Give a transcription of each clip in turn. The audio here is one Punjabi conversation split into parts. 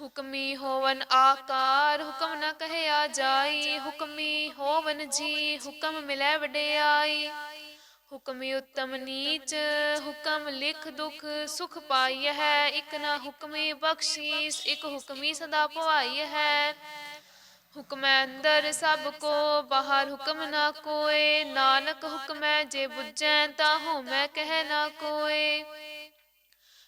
ਹੁਕਮੀ ਹੋਵਨ ਆਕਾਰ, ਹੁਕਮ ਨ ਕਹਿਆ ਜਾਈ। ਹੁਕਮੀ ਹੋਵਨ ਜੀ, ਹੁਕਮ ਮਿਲੈ ਵਡਿਆਈ। ਹੁਕਮੀ ਉਤਮ ਨੀਚ, ਹੁਕਮ ਲਿਖ ਦੁਖ ਸੁਖ ਪਾਈ ਹੈ। ਇਕ ਨਾ ਹੁਕਮੀ ਬਖਸ਼ੀਸ, ਇਕ ਹੁਕਮੀ ਸਦਾ ਭਵਾਈ ਹੈ। ਹੁਕਮੈ ਅੰਦਰ ਸਭ ਕੋ, ਬਾਹਰ ਹੁਕਮ ਨਾ ਕੋਏ। ਨਾਨਕ ਹੁਕਮੈ ਜੇ ਬੁੱਝੈ, ਤਾ ਹੋਮੈ ਕਹਿ ਨਾ ਕੋਏ।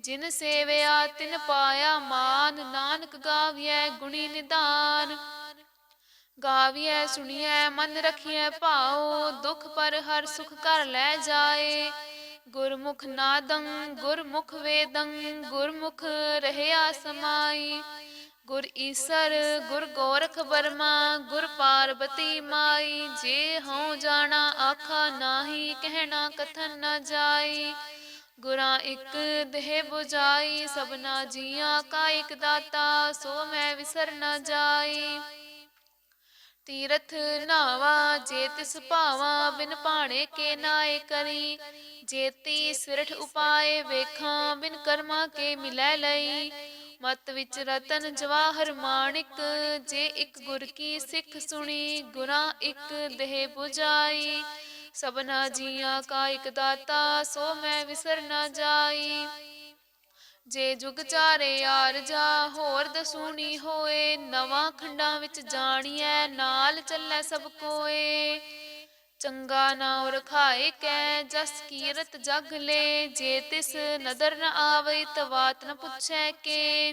ਜਿਨ ਸੇਵਿਆ ਤਿਨ ਪਾਇਆ ਮਾਨ, ਨਾਨਕ ਗਾਵੀਐ ਗੁਣੀ ਨਿਧਾਨ ਗਾਵੀਐ ਸੁਣੀਐ ਮਨ ਰਖੀਐ ਭਾਉ, ਦੁਖ ਪਰ ਹਰ ਸੁਖ ਕਰ ਲੈ ਜਾਏ। ਗੁਰਮੁਖ ਨਾਦੰ, ਗੁਰਮੁਖ ਵੇਦੰ, ਗੁਰਮੁਖ ਰਹਿਆ ਸਮਾਈ। ਗੁਰ ਈਸਰ, ਗੁਰ ਗੋਰਖ ਵਰਮਾ, ਗੁਰ ਪਾਰਬਤੀ ਮਾਈ। ਜੇ ਹਉ ਜਾਣਾ ਆਖਾ ਨਾਹੀ, ਕਹਿਣਾ ਕਥਨ ਨਾ ਜਾਈ। ਗੁਰਾਂ ਇੱਕ ਦੇਹ 부ਜਾਈ ਸਭਨਾ ਜੀਆਂ ਕਾ ਇੱਕ ਦਾਤਾ, ਸੋ ਮੈਂ ਵਿਸਰ ਨ ਜਾਈ। ਤੀਰਥ ਨਾਵਾ, ਜੇ ਤਿਸ ਭਾਵਾ, ਬਿਨ ਭਾਣੇ ਕੇ ਨਾਏ ਕਰੀ। ਜੇਤੀ ਸਿਰਠ ਉਪਾਏ, ਵੇਖਾਂ ਬਿਨ ਕਰਮਾ ਕੇ ਮਿਲੈ ਲਈ। ਮਤ ਵਿੱਚ ਰਤਨ ਜਵਾਹਰ ਮਾਣਿਕ, ਜੇ ਇੱਕ ਗੁਰ ਕੀ ਸਿੱਖ ਸੁਣੀ, ਗੁਰਾਂ ਇੱਕ ਦੇਹ 부ਜਾਈ ਸਭਨਾ ਜੀਆਂ ਕਾ ਇੱਕ ਦਾਤਾ ਸੋ ਮੈਂ ਵਿਸਰ ਨਾ ਜਾਈ। ਜੇ ਜੁਗ ਚਾਰੇ ਯਾਰ ਜਾ ਹੋਰ ਦਸੂਣੀ ਹੋਏ। ਨਵਾਂ ਖੰਡਾਂ ਵਿੱਚ ਜਾਣੀਐ ਨਾਲ ਚੱਲੈ ਸਭ ਕੋਏ। ਚੰਗਾ ਨਾਉ ਰਖਾਏ ਕੈ ਜਸ ਕੀਰਤ ਜਗ ਲੈ। ਜੇ ਤਿਸ ਨਦਰ ਨ ਆਵਈ ਤਵਾਤ ਨ ਪੁੱਛੈ ਕੇ।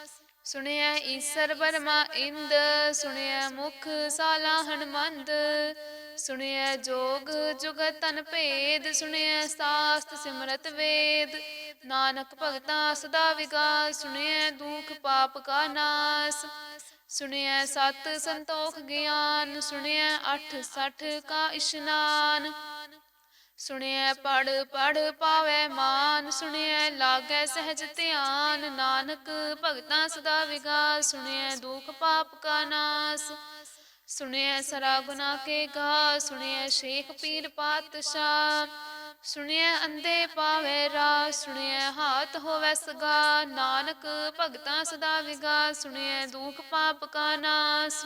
ਸੁਣਿਆ ਈਸਰ ਵਰਮਾ ਇੰਦ, ਸੁਣਿਆ ਮੁਖ ਸਾਲਾ ਹਨਮੰਦ, ਸੁਣਿਆ ਜੋਗ ਜੁਗਤ ਤਨ ਭੇਦ, ਸੁਣਿਆ ਸਾਸਤ ਸਿਮਰਤ ਵੇਦ, ਨਾਨਕ ਭਗਤਾ ਸਦਾ ਵਿਗਾਸ, ਸੁਣਿਆ ਦੁਖ ਪਾਪ ਕਾ ਨਾਸ, ਸੁਣਿਆ ਸਤ ਸੰਤੋਖ ਗਿਆਨ, ਸੁਣਿਆ ਅਠ ਸਠ ਕਾ ਇਸ਼ਨਾਨ ਸੁਣਿਐ ਪੜ ਪੜ ਪਾਵੈ ਮਾਨ, ਸੁਣਿਐ ਲਾਗੈ ਸਹਿਜ ਧਿਆਨ, ਨਾਨਕ ਭਗਤਾਂ ਸਦਾ ਵਿਗਾਸ, ਸੁਣਿਐ ਦੁਖ ਪਾਪ ਕਾ ਨਾਸ। ਸੁਣਿਐ ਸਰਾ ਗੁਨਾ ਕੇ ਗਾ ਸੁਣਿਐ ਸ਼ੇਖ ਪੀਰ ਪਾਤਸ਼ਾਹ। ਸੁਣਿਐ ਅੰਦੇ ਪਾਵੈ ਰਾ ਸੁਣਿਐ ਹਾਥ ਹੋਵੈ ਸਗਾ। ਨਾਨਕ ਭਗਤਾਂ ਸਦਾ ਵਿਗਾਸ, ਸੁਣਿਐ ਦੁਖ ਪਾਪ ਕਾ ਨਾਸ।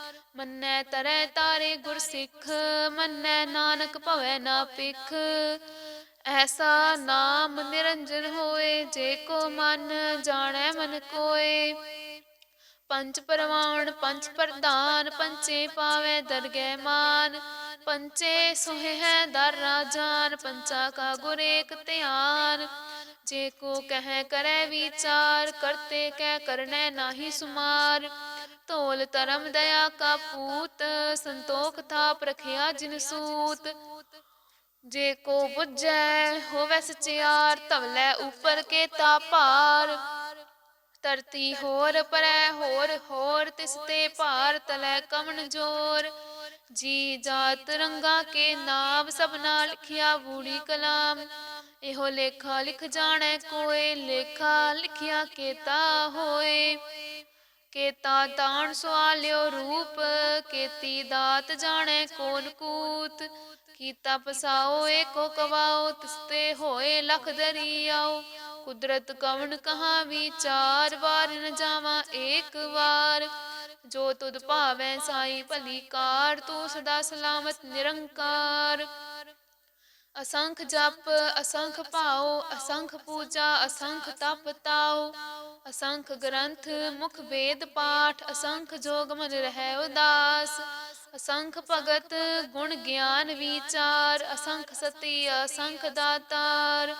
ਮੰਨੈ ਤਰੈ ਤਾਰੇ ਗੁਰ ਸਿੱਖ, ਮੰਨੈ ਨਾਨਕ ਭਵੈ ਨਾ ਪਿਖ ਐਸਾ ਨਾਮ ਨਿਰੰਜਨ ਹੋਏ, ਜੇ ਕੋ ਮਨ ਜਾਣੈ ਮਨ ਕੋਏ। ਪੰਚ ਪਰਵਾਨ ਪੰਚ ਪ੍ਰਧਾਨ, ਪੰਚੇ ਪਾਵੈ ਦਰਗਹਿ ਮਾਨ। ਪੰਚੇ ਸੋਹਿ ਹੈ ਦਰ ਰਾਜਾਨ ਪੰਚਾ ਕਾ ਗੁਰ ਏਕ ਧਿਆਨ। ਜੇ ਕੋ ਕਹਿ ਕਰੈ ਵਿਚਾਰ, ਕਰਤੇ ਕਹਿ ਕਰਨੈ ਨਾਹੀ ਸੁਮਾਰ। ਧੋਲ ਧਰਮ ਦਇਆ ਕਾ ਪੂਤ, ਸੰਤੋਖ ਥਾਪ ਰਖਿਆ ਜਿਨ ਸੂਤ। ਜੇ ਕੋ ਬੁੱਝੈ, ਹੋਵੈ ਸਚਿਆਰ, ਧਵਲੇ ਉਪਰ ਕੇ ਤਾ ਭਾਰ। ਧਰਤੀ ਹੋਰ ਪਰੈ, ਹੋਰ ਹੋਰ ਤਿਸ ਤੇ ਭਾਰ ਤਲੈ ਕਮਨ ਜੋਰ। ਜੀ ਜਾਤ ਰੰਗਾ ਕੇ ਨਾਮ ਸਭਨਾ ਲਿਖਿਆ ਬੂੜੀ ਕਲਾਮ। ਇਹੋ ਲੇਖਾ ਲਿਖ ਜਾਣੈ ਕੋਏ, ਲੇਖਾ ਲਿਖਿਆ ਕੇਤਾ ਹੋਏ। ਕੇਤਾ ਤਾਣ ਸਵਾਲਿਓ ਰੂਪ, ਕੇਤੀ ਦਾਤ ਜਾਣੇ ਕੋਨ ਕੂਤ। ਕੀਤਾ ਪਸਾਓ, ਏਕੋ ਕਵਾਓ, ਤਿਸਤੇ ਹੋਏ ਲਖ ਦਰੀਆਓ। ਕੁਦਰਤ ਕਵਣ ਕਹਾ ਵਿਚਾਰ ਵਾਰ ਨ ਜਾਵਾਂ ਏਕ ਵਾਰ। ਜੋ ਤੁਧ ਭਾਵੈ ਸਾਈ ਭਲੀ ਕਾਰ, ਤੂੰ ਸਦਾ ਸਲਾਮਤ ਨਿਰੰਕਾਰ। ਅਸੰਖ ਜਪ, ਅਸੰਖ ਭਾਉ, ਅਸੰਖ ਪੂਜਾ, ਅਸੰਖ ਤਪ ਤਾਉ, ਅਸੰਖ ਗ੍ਰੰਥ, ਮੁਖ ਵੇਦ ਪਾਠ, ਅਸੰਖ ਜੋਗ ਮਨ ਰਹਿ ਉਦਾਸ, ਅਸੰਖ ਭਗਤ ਗੁਣ ਗਿਆਨ ਵਿਚਾਰ, ਅਸੰਖ ਸਤੀ, ਅਸੰਖ ਦਾਤਾਰ,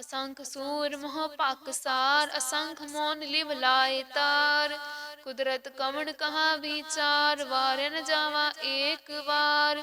ਅਸੰਖ ਸੂਰ ਮੋਹ ਪਾਕਸਾਰ ਅਸੰਖ ਮੋਨ ਲਿਵ ਲਾਇ ਤਾਰ, ਕੁਦਰਤ ਕਵਣ ਕਹਾ ਵਿਚਾਰ ਵਾਰ ਨ ਜਾਵਾ ਏਕ ਵਾਰ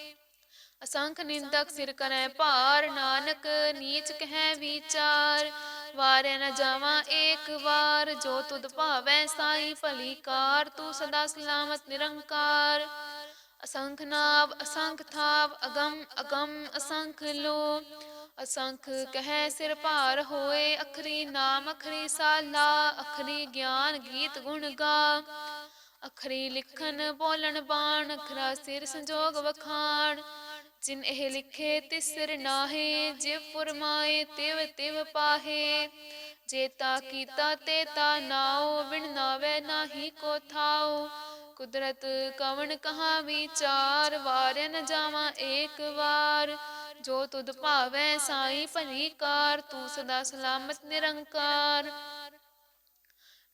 ਅਸੰਖ ਨਿੰਦਕ ਸਿਰ ਕਰੈ ਭਾਰ, ਨਾਨਕ ਨੀਚ ਕਹਿ ਵਿਚਾਰ। ਵਾਰੇ ਨ ਜਾਵਾਂ ਏਕ ਵਾਰ, ਜੋ ਤੁਧ ਭਾਵੈ ਸਾਈ ਭਲੀ ਕਾਰ, ਤੂੰ ਸਦਾ ਸਲਾਮਤ ਨਿਰੰਕਾਰ। ਅਸੰਖ ਨਾਵ, ਅਸੰਖ ਥਾਵ, ਅਗਮ ਅਗਮ ਅਸੰਖ ਲੋ। ਅਸੰਖ ਕਹੈ ਸਿਰ ਭਾਰ ਹੋਏ, ਅਖਰੀ ਨਾਮ, ਅਖਰੀ ਸਾਲਾ, ਅਖਰੀ ਗਿਆਨ ਗੀਤ ਗੁਣ ਗਾ। ਅਖਰੀ ਲਿਖਨ ਬੋਲਣ, ਬਾਣ, ਅਖਰਾ ਸਿਰ ਸੰਜੋਗ ਵਖਾਣ। ਜਿਨ ਇਹ ਲਿਖੇ ਤਿਸ ਨਾਹੇ ਜਿਵ ਫੁਰਮਾਏ ਤਿਵ ਤਿਵ ਪਾਹੇ। ਜੇਤਾ ਕੀਤਾ ਤੇ ਤਾ ਨਾਉ ਵਿਣ ਨਾਵੇ ਨਾਹੀ ਕੋ ਥਾਉ। ਕੁਦਰਤ ਕਵਣ ਕਹਾ ਵਿਚਾਰ ਵਾਰ ਨ ਜਾਵਾਂ ਏਕ ਵਾਰ। ਜੋ ਤੁਧ ਭਾਵੈ ਸਾਈ ਭਲੀ ਕਾਰ, ਤੂੰ ਸਦਾ ਸਲਾਮਤ ਨਿਰੰਕਾਰ।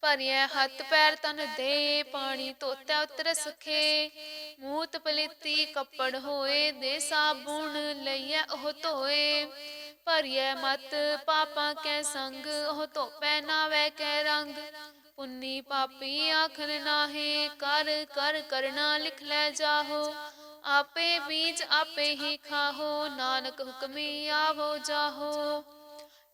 ਭਰਿਐ ਹੱਥ ਪੈਰ ਤਨ ਦੇ, ਪਾਣੀ ਧੋਤੈ ਉਤਰ ਸਖੇ। ਮੂਤ ਪਲੀਤੀ ਕੱਪੜ ਹੋਏ ਦੇ ਸਾਬੁਣ ਲਈਐ ਉਹ ਧੋਏ। ਭਰਿਐ ਮਤ ਪਾਪਾਂ ਕੈ ਸੰਗ, ਉਹ ਧੋਪੈ ਨਾਵੇ ਕੈ ਰੰਗ। ਪੁੰਨੀ ਪਾਪੀ ਆਖਨ ਨਾਹੀ, ਕਰ ਕਰ ਕਰਨਾ ਲਿਖ ਲੈ ਜਾਹੋ। ਆਪੇ ਬੀਜ ਆਪੇ ਹੀ ਖਾਹੋ, ਨਾਨਕ ਹੁਕਮੀ ਆਵੋ ਜਾਹੋ।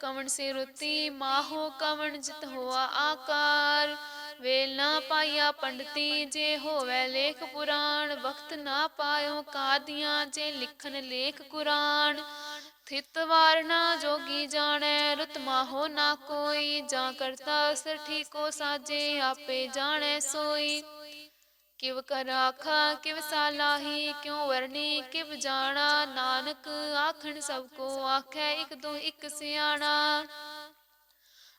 ਕਵਣ ਸੇ ਰੁਤੀ ਮਾਹੋ ਕਵਣ ਜਿਤ ਹੋਆ ਆਕਾਰ। ਵੇਲ ਨਾ ਪਾਇਆ ਪੰਡਤੀ ਜੇ ਹੋਵੇ ਲੇਖ ਪੁਰਾਣ, ਵਕਤ ਨਾ ਪਾਇਓ ਕਾਦੀਆਂ ਜੇ ਲਿਖਨ ਲੇਖ ਕੁਰਾਨ। ਥਿਤ ਵਾਰਨਾ ਜੋਗੀ ਜਾਣੈ, ਰੁਤ ਮਾਹੋ ਨਾ ਕੋਈ, ਜਾਂ ਕਰਤਾ ਸਰ ਠੀਕੋ ਸਾਜੇ, ਆਪੇ ਜਾਣੈ ਸੋਈ। ਕਿਵ ਕਰ ਆਖਾ, ਕਿਵ ਸਾਲਾਹੀ, ਕਿਉ ਵਰਨੀ ਕਿਵ ਜਾਣਾ? ਨਾਨਕ ਆਖਣ ਸਭ ਕੋ ਆਖੈ, ਇਕ ਦੋ ਇਕ ਸਿਆਣਾ।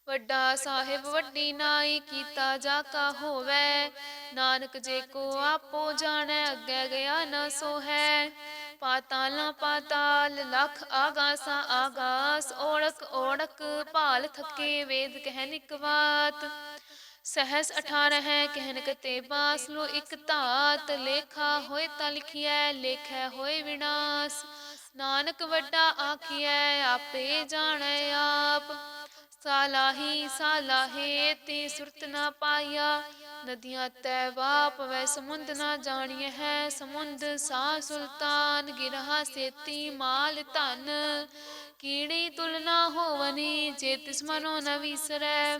ਵੱਡਾ ਸਾਹਿਬ, ਵੱਡੀ ਨਾਈ, ਕੀਤਾ ਜਾ ਕਾ ਹੋਵੇ। ਨਾਨਕ ਜੇ ਕੋ ਆਪੋ ਜਾਣੈ, ਅੱਗੇ ਗਿਆ ਨਾ ਸੋ ਹੈ ਪਾਤਾਲਾਂ ਪਾਤਾਲ, ਲਖ ਆਗਾਸਾਂ ਆਗਾਸ ਓੜਕ ਓੜਕ ਭਾਲ ਥਕੇ ਵੇਦ ਕਹਿਨ ਇਕ ਸਹਸ 18 ਹੈ ਕਹਿਨ ਕਤੇ ਬਾਸ ਲੋ ਇਕ ਧਾਤ, ਲੇਖਾ ਹੋਏ ਤਾਂ ਲਿਖਿਐ, ਲੇਖੈ ਹੋਏ ਵਿਨਾਸ਼। ਨਾਨਕ ਵੱਡਾ ਆਖੀਐ, ਆਪੇ ਜਾਣੈ ਆਪ। ਸਾਲਾਹੀ ਸਾਲਾਹੇ, ਤੇ ਸੁਰਤ ਨਾ ਪਾਇਆ। ਨਦੀਆਂ ਤੈ ਵਾਪ, ਵੈ ਸਮੁੰਦ ਨਾ ਜਾਣੀਏ ਹੈ। ਸਮੁੰਦ ਸਾ ਸੁਲਤਾਨ, ਗਿਰਹਾ ਸੇਤੀ ਮਾਲ ਧਨ। ਕੀੜੀ ਤੁਲਨਾ ਹੋਵਨੀ ਜੇ ਤਿਸ ਮਨੋ ਨ ਵਿਸਰੈ।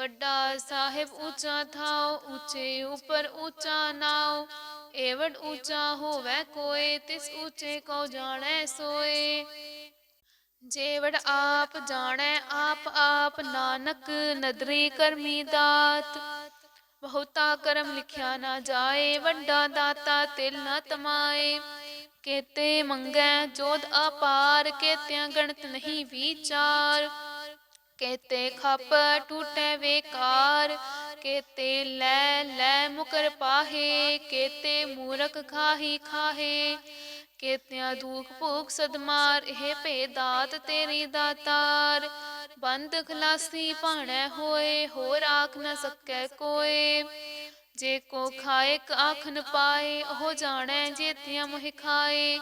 ਵੱਡਾ ਸਾਹਿਬ ਉੱਚਾ ਥਾਉ, ਉੱਚੇ ਉਪਰ ਉੱਚਾ ਨਾਉ। ਏਵਡ ਉੱਚਾ ਹੋਵੇ ਕੋਏ, ਤਿਸ ਉੱਚੇ ਕੋ ਜਾਣੈ ਸੋਏ। ਜੇਵੜ ਆਪ ਜਾਣੈ, ਆਪ ਆਪ ਨਾਨਕ ਨਦਰੀ ਕਰਮੀ ਦਾਤ। ਬਹੁਤਾ ਕਰਮ ਲਿਖਿਆ ਨਾ ਜਾਏ, ਵੱਡਾ ਦਾਤਾ ਤਿਲ ਨਾ ਤਮਾਏ। ਕੇਤੇ ਮੰਗੈ ਜੋਧ ਅਪਾਰ, ਕੇਤਿਆਂ ਗਣਤ ਨਹੀਂ ਵਿਚਾਰ। ਕੇਤੇ ਖਪ ਟੂਟੈ ਵੇਕਾਰ, ਕੇਤੇ ਲੈ ਲੈ ਮੁਕਰ ਪਾਹੇ, ਕੇਤੇ ਮੂਰਖ ਖਾਹੀ ਖਾਹੇ, ਕੇਤਿਆਂ ਦੁਖ ਭੂਖ ਸਦਮਾਰ ਇਹ ਭੇਦਾਤ ਤੇਰੀ ਦਾਤਾਰ। ਬੰਦ ਖਲਾਸੀ ਭਾਣੈ ਹੋਏ, ਹੋਰ ਆਖ ਨਾ ਸਕੈ ਕੋਏ। ਜੇ ਕੋ ਖਾਏ ਆਖ ਨ ਪਾਏ, ਉਹ ਜਾਣੈ ਜੇਤਿਆਂ ਮੋਹਿ ਖਾਏ।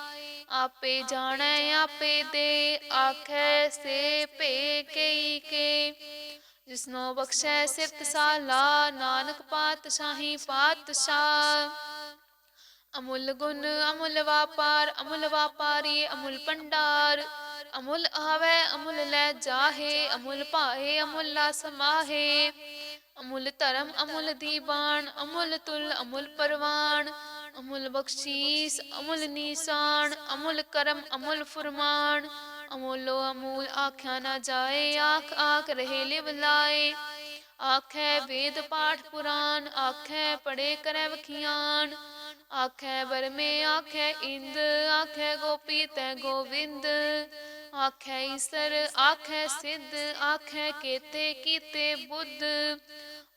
ਆਪੇ ਜਾਣੈ, ਆਪੇ ਦੇ ਆਖੈ, ਸੇ ਭੇ ਕਈ ਕੇ ਜਿਸਨੋ ਬਖਸ਼ੈ ਸਿਫਤ ਸਾਲਾ, ਨਾਨਕ ਪਾਤਸ਼ਾਹੀ ਪਾਤਸ਼ਾਹ। ਅਮੁੱਲ ਗੁਣ, ਅਮੁੱਲ ਵਾਪਾਰ, ਅਮੁੱਲ ਵਾਪਾਰੀ, ਅਮੁੱਲ ਪੰਡਾਰ ਅਮੁੱਲ ਆਵੇ, ਅਮੁੱਲ ਲੈ ਜਾਹੇ, ਅਮੁੱਲ ਭਾਏ ਅਮੁੱਲਾ ਸਮਾਹੇ ਅਮੁੱਲ ਧਰਮ, ਅਮੁੱਲ ਦੀਵਾਨ ਅਮੁੱਲ ਤੁਲ, ਅਮੁੱਲ ਪਰਵਾਨ। ਅਮੁੱਲ ਬਖਸ਼ੀਸ, ਅਮੁੱਲ ਨੀਸਾਨ, ਅਮੁੱਲ ਕਰਮ, ਅਮੁੱਲ ਫਰਮਾਨ। ਅਮੁੱਲੋ ਅਮੂਲ, ਆਖਿਆ ਨਾ ਜਾਏ, ਆਖ ਆਖ ਰਹੇ ਲਿਵ ਲਾਏ। ਆਖੈ ਵੇਦ ਪਾਠ ਪੁਰਾਨ, ਆਖੈ ਪੜੇ ਕਰੈ ਵਖਿਆਨ। ਆਖੈ ਬਰਮੇ ਆਖੈ ਇੰਦ, ਆਖੈ ਗੋਪੀ ਤੈ ਗੋਵਿੰਦ। ਆਖੈ ਈਸਰ, ਆਖੈ ਸਿੱਧ, ਆਖੈ ਕੇਤੇ, ਕੀਤੇ ਬੁੱਧ।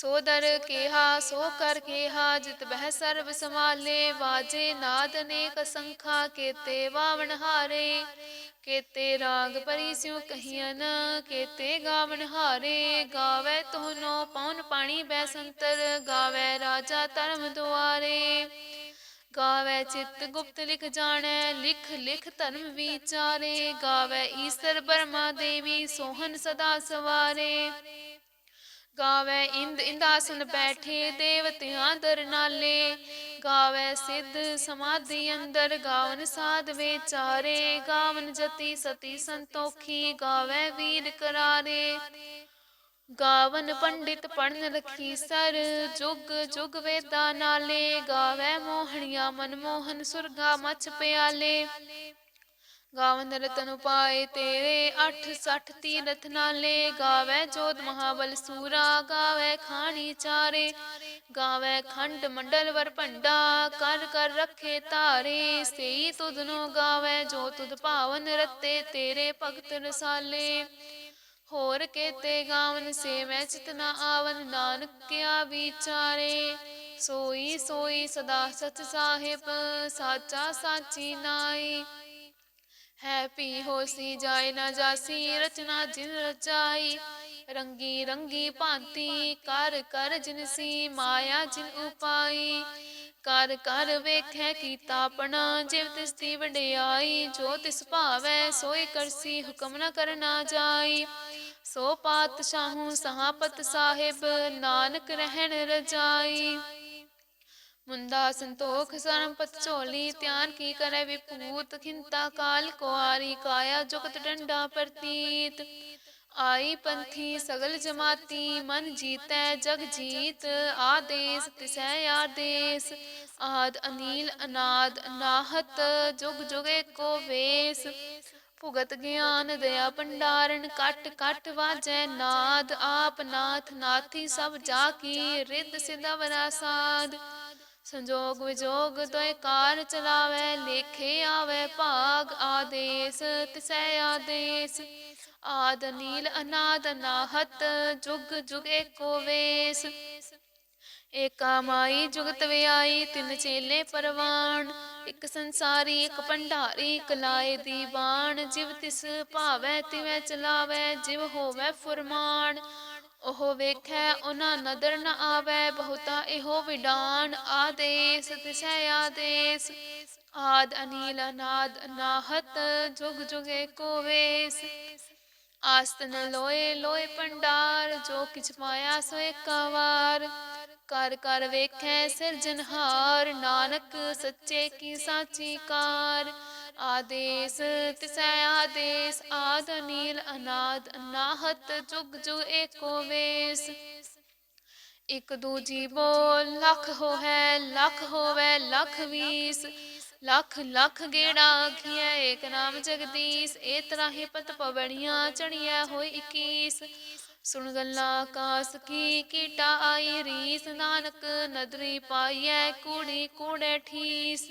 ਸੋ ਦਰ ਕੇਹਾ, ਸੋ ਕਰ ਕੇਹਾ, ਜਿਤ ਬਹਿ ਸਰਬ ਸਮਾਲੇ ਵਾਜੇ ਨਾਦ ਅਨੇਕ ਸੰਖਾ, ਕੇਤੇ ਵਾਵਣ ਹਾਰੇ। ਕੇਤੇ ਰਾਗ ਪਰੀ ਸਿਉ ਕਹੀਨ ਕੇਤੇ ਗਾਵਣ ਹਾਰੇ। ਗਾਵੇ ਤੋਨੋ ਪਉਨ ਪਾਣੀ ਬੈ ਸੰਤਰ, ਗਾਵੇ ਰਾਜਾ ਧਰਮ ਦੁਆਰੇ। ਗਾਵੇ ਚਿਤ ਗੁਪਤ ਲਿਖ ਜਾਣੈ, ਲਿਖ ਲਿਖ ਧਰਮ ਵਿਚਾਰੇ। ਗਾਵੇ ਈਸਰ ਬਰਮਾ ਦੇਵੀ, ਸੋਹਨ ਸਦਾ ਸਵਾਰੇ। ਗਾਵੇ ਇੰਦ ਇੰਦਾਸਨ ਬੈਠੇ ਦੇਵਤਿਆਂ ਦਰ ਨਾਲੇ ਗਾਵੇ ਸਿੱਧ ਸਮਾਧੀ ਅੰਦਰ, ਗਾਵਨ ਸਾਧ ਵਿਚਾਰੇ, ਗਾਵਨ ਜਤੀ ਸਤੀ ਸੰਤੋਖੀ, ਗਾਵੇ ਵੀਰ ਕਰਾਰੇ। ਗਾਵਨ ਪੰਡਿਤ ਪੜਨ ਰਖੀ ਸਰ, ਜੁਗ ਜੁਗ ਵੇਦਾ ਨਾਲੇ, ਗਾਵੇ ਮੋਹਣੀਆਂ ਮਨਮੋਹਨ ਸੁਰਗਾ ਮਚ ਪਿਆਲੇ। ਗਾਵਨ ਰਤਨ ਉਪਾਏ ਤੇਰੇ 68 ਤੀਰਥ ਨਾਲੇ, ਗਾਵੇ ਜੋਤ ਮਹਾਬਲ ਸੂਰਾ, ਗਾਵੇ ਖਾਣੀ ਚਾਰੇ, ਗਾਵੇ ਖੰਡ ਮੰਡਲ ਵਰ ਭੰਡਾ, ਕਰ ਕਰ ਰੱਖੇ ਤਾਰੇ ਸਈ ਤੁਧ ਨੂੰ ਗਾਵੇ, ਜੋ ਤੁਧ ਭਾਵਨ ਰਤੇ ਤੇਰੇ ਭਗਤ ਰਸਾਲੇ। ਹੋਰ ਕੇਤੇ ਗਾਵਨ ਸੇ ਮੈਂ ਚਿਤਨਾ ਆਵਨ, ਨਾਨਕ ਕਿਆ ਵਿਚਾਰੇ। ਸੋਈ ਸੋਈ ਸਦਾ ਸਚ ਸਾਹਿਬ, ਸਾਚਾ ਸਾਚੀ ਨਾਈ। ਹੈ ਪੀ ਹੋਸੀ ਜਾਏ ਨਾ ਜਾਸੀ, ਰਚਨਾ ਜਿਨ ਰਚਾਈ। ਰੰਗੀ ਰੰਗੀ ਭਾਂਤੀ, ਕਰ ਕਰ ਜਿਨਸੀ ਮਾਇਆ ਜਿਨ ਉਪਾਈ। ਕਰ ਕਰ ਵੇਖੈ ਕੀਤਾ ਆਪਣਾ, ਜਿਵ ਤਿਸ ਦੀ ਵਡਿਆਈ। ਜੋ ਤਿਸ ਭਾਵੈ ਸੋਏ ਕਰਸੀ, ਹੁਕਮ ਨ ਕਰਨਾ ਜਾਈ। ਸੋ ਪਾਤਸ਼ਾਹੂ ਸਹਾਪਤ ਸਾਹਿਬ, ਨਾਨਕ ਰਹਿਣ ਰਜਾਈ। ਮੁੰਦਾ ਸੰਤੋਖ ਸਰਮਪਤ ਝੋਲੀ, ਧਿਆਨ ਕੀ ਕਰੇ ਵਿਪੂਤ, ਖਿੰਤਾ ਕਾਲ ਕੁਆਰੀ, ਕਾਇਆ ਜੁਗਤ ਡੰਡਾ ਪ੍ਰਤੀਤ। ਆਈ ਪੰਥੀ ਸਗਲ ਜਮਾਤੀ, ਮਨ ਜੀਤੈ ਜਗ ਜੀਤ, ਆਦੇਸ, ਤਿਸੈ ਆਦੇਸ। ਆਦ ਅਨੀਲ ਅਨਾਦ ਅਨਾਹਤ ਜੁਗ ਜੁਗੇ ਕੋ ਵੇਸ। ਭੁਗਤ ਗਿਆਨ ਦਇਆ ਭੰਡਾਰਨ, ਕਟ ਕਟ ਵਾਜੈ ਨਾਦ। ਆਪ ਨਾਥ ਨਾਥੀ ਸਭ ਜਾ ਕੀ, ਰਿੱਧ ਸਿਧਵਰਾ ਸਾਧ ਸੰਜੋਗ ਵਿਜੋਗ ਦੋਇ ਕਾਰ ਚਲਾਵੇ, ਲੇਖੇ ਆਵੇ ਭਾਗ ਆਦੇਸ, ਤਿਸੈ ਆਦੇਸ। ਆਦ ਨੀਲ ਅਨਾਦ ਨਾਹਤ, ਜੁਗ ਜੁਗ ਏਕੋ ਵੇਸ। ਏਕਾ ਮਾਈ ਜੁਗਤ ਵਿਆਈ, ਤਿੰਨ ਚੇਲੇ ਪਰਵਾਨ ਇੱਕ ਸੰਸਾਰੀ, ਇੱਕ ਭੰਡਾਰੀ, ਇੱਕ ਲਾਏ ਦੀ ਬਾਣ ਜਿਵ ਤਿਸ ਭਾਵੈ ਤਿਵੈ ਚਲਾਵੈ, ਜਿਵ ਹੋਵੈ ਫੁਰਮਾਨ। ਉਹ ਵੇਖੈ ਉਹਨਾਂ ਨਦਰ ਨ ਆਵੈ, ਬਹੁਤਾ ਇਹੋ ਵਿਡਾਨ ਆਦੇਸ ਤਿਸੈ ਆਦੇਸ। ਆਦ ਅਨੀਲ, ਅਨਾਦ ਅਨਾਹਤ, ਜੁਗ ਜੁਗੇ ਏਕੋ ਵੇਸ। ਆਸਤਨ ਲੋਏ ਲੋਏ ਪੰਡਾਰ, ਜੋ ਕਿਛ ਪਾਇਆ ਸੋ ਏਕਾ ਕਰ ਕਰ ਵੇਖੈ ਸਿਰਜਨਹਾਰ ਨਾਨਕ ਸੱਚੇ ਕੀ ਸਾਚੀ ਕਾਰ। ਆਦੇਸ, ਤਿਸੈ ਆਦੇਸ, ਆਦ ਨੀਲ ਅਨਾਦ ਅਨਾਹਤ ਜੁਗ ਜੁਗ ਏਕੋ ਵੇਸ। ਇਕ ਦੂਜੀ ਬੋਲ, ਲੱਖ ਹੋਵੇ ਲੱਖ ਹੋਵੇ, ਲੱਖ ਵੀਸ। ਲੱਖ ਲੱਖ ਗੇੜਾ ਆਖੀਐ, ਏਕ ਨਾਮ ਜਗਦੀਸ਼। ਏ ਤਰਾਹੀ ਪਤ ਪਵੜੀਆਂ ਚੜੀਐ ਹੋਈ 21 ਸੁਣ ਗੱਲਾਂ ਆਕਾਸ ਕੀ, ਕੀਟਾ ਆਈ ਰੀਸ। ਨਾਨਕ ਨਦਰੀ ਪਾਈਐ, ਕੂੜੀ ਕੂੜੇ ਠੀਸ।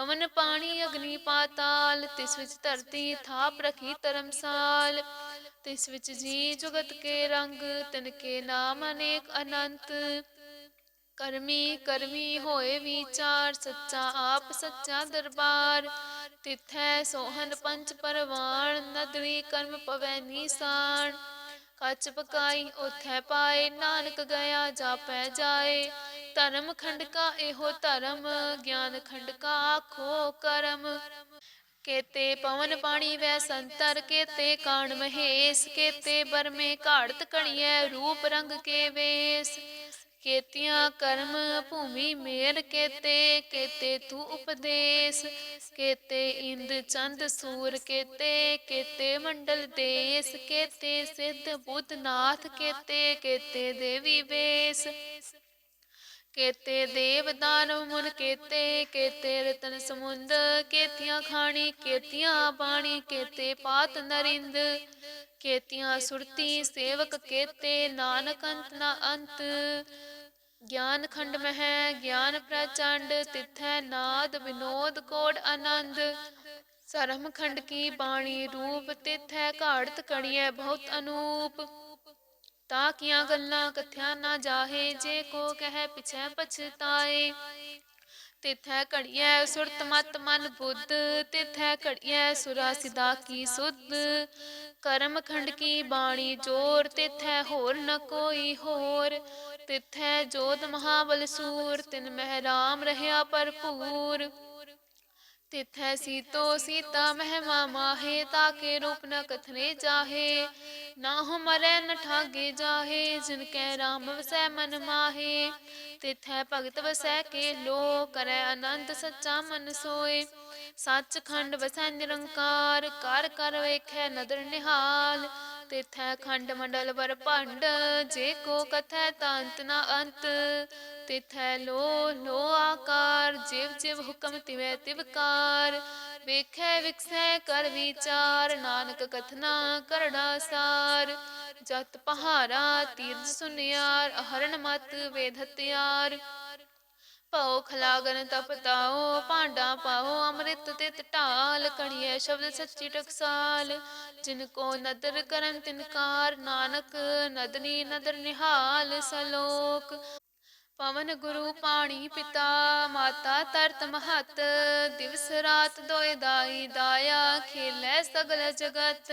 ਪਵਨ ਪਾਣੀ ਅਗਨੀ ਪਾਤਾਲ, ਤਿਸ ਵਿੱਚ ਧਰਤੀ ਥਾਪ ਰਖੀ ਧਰਮਸਾਲ। ਤਿਸ ਵਿੱਚ ਜੀ ਜੁਗਤ ਕੇ ਰੰਗ, ਤਿਨ ਕੇ ਨਾਮ ਅਨੇਕ ਅਨੰਤ। ਕਰਮੀ ਕਰਮੀ ਹੋਏ ਵਿਚਾਰ, ਸੱਚਾ ਆਪ, ਸੱਚਾ ਦਰਬਾਰ। ਤਿਥੈ ਸੋਹਨ ਪੰਚ ਪਰਵਾਨ ਨਦਰੀ ਕਰਮ ਪਵੈ ਨੀਸਾਨ। ਕੱਚ ਪਕਾਈ ਉਥੈ ਪਾਏ, ਨਾਨਕ ਗਿਆ, ਜਾਪੈ ਜਾਏ। ਧਰਮ ਖੰਡ ਕਾ ਇਹੋ ਧਰਮ ਗਿਆਨ ਖੰਡ ਕਾ ਆਖੋ ਕਰਮ। ਕੇਤੇ ਪਵਨ ਪਾਣੀ ਵੈ ਸੰਤਰ, ਕੇਤੇ ਕਾਣ ਮਹੇਸ਼, ਕੇਤੇ ਬਰਮੇ ਘਾੜਤ ਕਣੀਐ, ਰੂਪ ਰੰਗ ਕੇ ਵੇਸ। ਕੇਤੀਆਂ ਕਰਮ ਭੂਮੀ ਮੇਰ ਕੇਤੇ ਕੇਤੇ ਤੂ ਉਪਦੇਸ਼। ਕੇਤੇ ਇੰਦ ਚੰਦ ਸੂਰ ਕੇਤੇ ਕੇਤੇ ਮੰਡਲ ਦੇਸ। ਕੇਤੇ ਸਿੱਧ ਬੁੱਧ ਨਾਥ ਕੇਤੇ ਕੇਤੇ ਦੇਵੀ ਵੇਸ। ਕੇਤੇ ਦੇਵ ਦਾਨਵ ਮੁਨ ਕੇਤੇ ਕੇਤੇ ਰਤਨ ਸਮੁੰਦ, ਕੇਤੀਆਂ ਖਾਣੀ, ਕੇਤੀਆਂ ਬਾਣੀ ਕੇਤੇ ਪਾਤ ਨਰਿੰਦ, ਕੇਤੀਆਂ ਸੁਰਤੀ ਸੇਵਕ ਕੇਤੇ, ਨਾਨਕ ਅੰਤ ਨਾ ਅੰਤ। ਗਿਆਨ ਖੰਡ ਮਹਿ, ਗਿਆਨ ਪ੍ਰਚੰਡ, ਤਿਥੈ ਨਾਦ ਵਿਨੋਦ ਕੋੜ ਆਨੰਦ। ਸਰਮ ਖੰਡ ਕੀ ਬਾਣੀ ਰੂਪ, ਤਿਥੈ ਘਾੜਤ ਕਣੀਐ ਬਹੁਤ ਅਨੂਪ। ਤਾਂ ਕੀਆਂ ਗੱਲਾਂ ਕਥਿਆ ਨਾ ਜਾਹੇ, ਜੇ ਕੋ ਕਹਿ ਪਿਛੈ ਪਛਤਾਏ। ਤਿਥੈ ਘੜੀਐ ਸੁਰਤ ਮਤ ਮਨ ਬੁੱਧ, ਤਿਥੈ ਘੜੀਐ ਸੁਰਾ ਸਿਦਾ ਕੀ ਸੁਧ। ਕਰਮ ਖੰਡ ਕੀ ਬਾਣੀ ਜੋਰ, ਤਿਥੈ ਹੋਰ ਨ ਕੋਈ ਹੋਰ। ਤਿਥੈ ਜੋਤ ਮਹਾਬਲ ਸੂਰ, ਤਿਨ ਮਹਿ ਰਾਮ ਰਹਿਆ ਭਰਪੂਰ। ਤਿਥੈ ਸੀਤੋ ਸੀਤਾ ਮਹਿਮਾ ਮਾਹੇ ਤਾਕੇ ਰੂਪ ਨ ਕਥਨੇ ਜਾਹੇ। ਨਾ ਹੋ ਮਰੈ ਨ ਠਾਗੇ ਜਾਹੇ, ਜਿਨ ਕੈ ਰਾਮ ਵਸੈ ਮਨ ਮਾਹੇ। ਤਿਥੈ ਭਗਤ ਵਸੈ ਕੇ ਲੋ, ਕਰੈ ਆਨੰਦ ਸੱਚਾ ਮਨ ਸੋਏ। ਸੱਚ ਖੰਡ ਵਸੈ ਨਿਰੰਕਾਰ, ਕਰ ਕਰ ਵੇਖੈ ਨਦਰ ਨਿਹਾਲ। ਤਿਥੈ ਖੰਡ ਮੰਡਲ ਵਰ ਭੰਡ, ਜੇ ਕੋ ਕਥੈ ਤਾਂ ਨ ਅੰਤ। ਤਿਥੈ ਲੋ ਲੋ ਆਕਾਰ, ਜਿਵ ਜਿਵ ਹੁਕਮ ਤਿਵੈ ਤਿਵਕਾਰ ਵੇਖੈ ਵਿਖਸੈ ਕਰ ਵਿਚਾਰ, ਨਾਨਕ ਕਥਨਾ ਕਰੜਾ ਸਾਰ। ਜਤ ਪਹਾਰਾ, ਤੀਰਥ ਸੁਨਿਆਰ ਹਰਨ ਮਤ ਵੇਦ ਹਤਿਆਰ ਭਉ ਖਲਾਗਨ ਤਪਤਾਓ ਭਾਂਡਾ ਪਾਓ ਅੰਮ੍ਰਿਤ ਤੇ ਢਾਲ ਕਣੀਏ ਸ਼ਬਦ ਸੱਚੀ ਟਕਸਾਲ। ਜਿਨ ਕੋ ਨਦਰ ਕਰਨ ਤਿਨਕਾਰ ਨਾਨਕ ਨਦਨੀ ਨਦਰ ਨਿਹਾਲ ਸਲੋਕ। ਪਵਨ ਗੁਰੂ ਪਾਣੀ ਪਿਤਾ, ਮਾਤਾ ਤਰਤ ਮਹਤ, ਦਿਵਸ ਰਾਤ ਦੋਇ ਦਾਈ ਦਾਇਆ, ਖੇਲੇ ਸਗਲ ਜਗਤ।